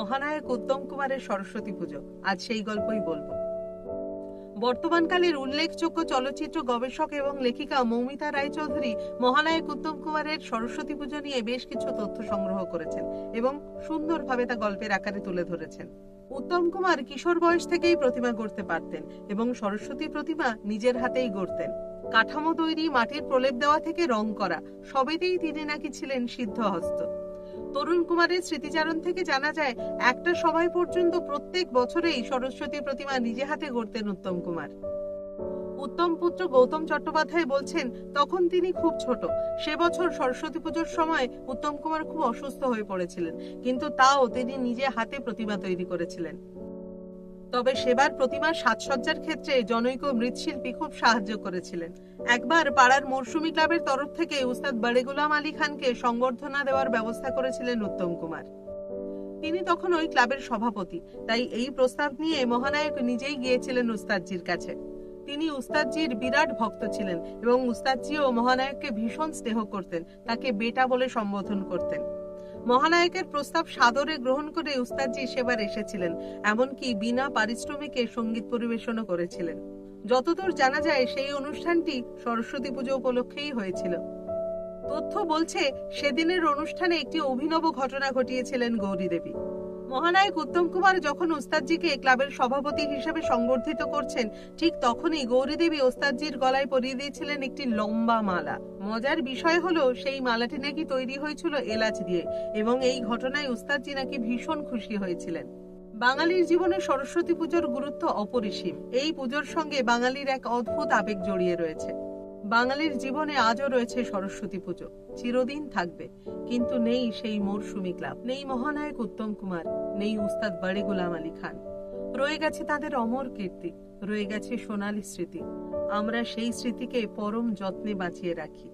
মহানায়ক উত্তম কুমারের সরস্বতী পুজো। আজ সেই গল্পই বলব। বর্তমানকালের উল্লেখযোগ্য চলচ্চিত্র গবেষক এবং লেখিকা মৌমিতা রায়চৌধুরী মহানায়ক উত্তম কুমারের সরস্বতী পুজো নিয়ে বেশ কিছু তথ্য সংগ্রহ করেছেন এবং সুন্দরভাবে তা গল্পের আকারে তুলে ধরেছেন। উত্তম কুমার কিশোর বয়স থেকেই প্রতিমা গড়তে পারতেন এবং সরস্বতী প্রতিমা নিজের হাতেই গড়তেন। কাঠামো তৈরি, মাটির প্রলেপ দেওয়া থেকে রং করা, সবেতেই তিনি নাকি ছিলেন সিদ্ধহস্ত। তরুণ কুমারের স্মৃতিচারণ থেকে জানা যায়, একটা সময় পর্যন্ত প্রত্যেক বছরেই সরস্বতী প্রতিমা নিজে হাতে গড়তেন উত্তম কুমার। উত্তম পুত্র গৌতম চট্টোপাধ্যায় বলছেন, তখন তিনি খুব ছোট। সে বছর সরস্বতী পুজোর সময় উত্তম কুমার খুব অসুস্থ হয়ে পড়েছিলেন। কিন্তু তাও তিনি নিজে হাতে প্রতিমা তৈরি করেছিলেন। তবে সেবার প্রতিমার সাজসজ্জার ক্ষেত্রে জনৈক মৃৎশিল্পী খুব সাহায্য করেছিলেন। একবার পাড়ার মরশুমি ক্লাবের তরফ থেকে উস্তাদ বাড়ে গুলাম আলী খানকে সংবর্ধনা দেওয়ার ব্যবস্থা করেছিলেন উত্তম কুমার। তিনি তখন ওই ক্লাবের সভাপতি, তাই এই প্রস্তাব নিয়ে মহানায়ক নিজেই গিয়েছিলেন উস্তাদজির কাছে। তিনি উস্তাদজির বিরাট ভক্ত ছিলেন এবং উস্তাদজিও মহানায়ককে ভীষণ স্নেহ করতেন, তাকে বেটা বলে সম্বোধন করতেন। মহানায়কের প্রস্তাব সাদরে গ্রহণ করে উস্তাদজি সেবার এসেছিলেন, এমনকি বিনা পারিশ্রমিকে সংগীত পরিবেশনও করেছিলেন। যতদূর জানা যায়, সেই অনুষ্ঠানটি সরস্বতী পুজো উপলক্ষেই হয়েছিল। তথ্য বলছে, সেদিনের অনুষ্ঠানে একটি অভিনব ঘটনা ঘটিয়েছিলেন গৌরী দেবী মহানায়ক উত্তম কুমার যখন ওস্তাদজিকে ক্লাবের সভাপতি হিসেবে সংবর্ধিত করছেন, ঠিক তখনই গৌরী দেবী ওস্তাদজির গলায় পরিয়ে দিয়েছিলেন একটি লম্বা মালা। মজার বিষয় হলো, সেই মালাটি নাকি তৈরি হয়েছিল এলাচ দিয়ে এবং এই ঘটনায় ওস্তাদজি নাকি ভীষণ খুশি হয়েছিলেন। বাঙালির জীবনে সরস্বতী পুজোর গুরুত্ব অপরিসীম। এই পুজোর সঙ্গে বাঙালির এক অদ্ভুত আবেগ জড়িয়ে রয়েছে। বাঙালির জীবনে আজও রয়েছে সরস্বতী পুজো। চিরদিন থাকবে। কিন্তু নেই সেই মরসুমি ক্লাব, নেই মহানায়ক উত্তম কুমার, নেই উস্তাদ বাড়ি গোলাম আলী খান। রয়ে গেছে তাদের অমর কীর্তি, রয়ে গেছে সোনালী স্মৃতি। আমরা সেই স্মৃতিকে পরম যত্নে বাঁচিয়ে রাখি।